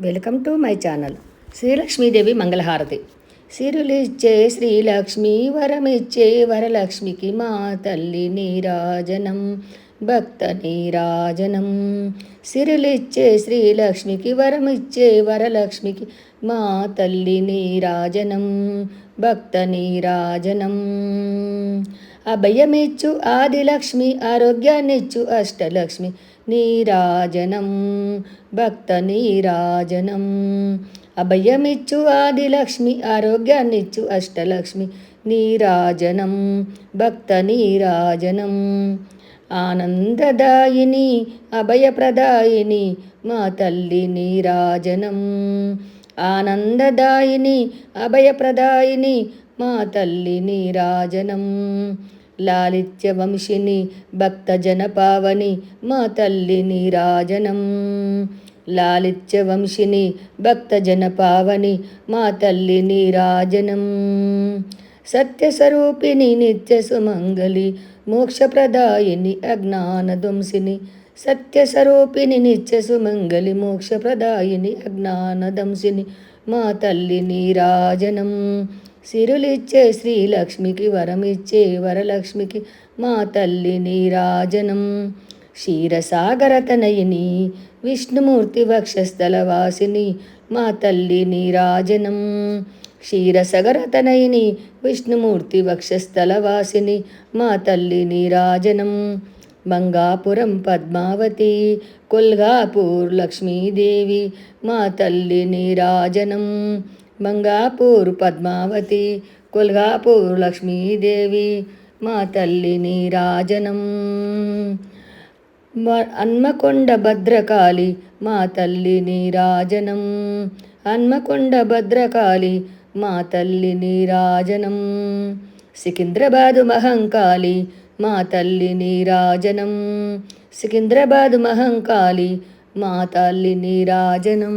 Welcome to my channel. Sri Lakshmi Devi మంగళహారతి. సిరులిచ్చే శ్రీలక్ష్మి వరమిచ్చే వరలక్ష్మికి మా తల్లి నీరాజనం భక్త నీరాజనం. సిరులిచ్చే శ్రీలక్ష్మికి వరమిచ్చే వరలక్ష్మికి మా తల్లి నీరాజనం భక్త నీరాజనం. అభయమిచ్చు ఆదిలక్ష్మి ఆరోగ్యాన్నిచ్చు అష్టలక్ష్మి నీరాజనం భక్త నీరాజనం. అభయమిచ్చు ఆదిలక్ష్మి ఆరోగ్యాన్నిచ్చు అష్టలక్ష్మి నీరాజనం భక్త నీరాజనం. ఆనందదాయిని అభయప్రదాయిని మా తల్లి నీరాజనం. ఆనందదాయిని అభయప్రదాయిని మా తల్లి నీరాజనం. లాలిత్య వంశిని భక్తజన పావని మా తల్లి నీరాజనం. లాలిత్య వంశిని భక్తజన పావని మా తల్లి నీరాజనం. సత్యస్వరూపిణి నిత్య సుమంగళి మోక్షప్రదాయిని అజ్ఞానధ్వంసిని సత్యస్వరూపిణి నిత్య సుమంగళి మోక్షప్రదాయిని అజ్ఞానదంసిని మా తల్లి నీరాజనం. సిరులిచ్చే శ్రీలక్ష్మికి వరమిచ్చే వరలక్ష్మికి మా తల్లి నీరాజనం. క్షీరసాగరతనయిని విష్ణుమూర్తి వక్షస్థలవాసిని మా తల్లి నీరాజనం. క్షీరసగరతనయిని విష్ణుమూర్తి వక్షస్థలవాసిని మా తల్లి నీరాజనం. మంగాపురం పద్మావతి కొల్గాపూర్ లక్ష్మీదేవి మా తల్లి నీరాజనం. బంగాపూరు పద్మావతి కొల్గాపూరు లక్ష్మీదేవి మా తల్లి నీరాజనం. హన్మకొండ భద్రకాళి మా తల్లి నీరాజనం. హన్మకొండ భద్రకాళి మా తల్లి నీరాజనం. సికింద్రాబాదు మహంకాళి మా తల్లి నీరాజనం. సికింద్రాబాదు మహంకాళి మా తల్లి నీరాజనం.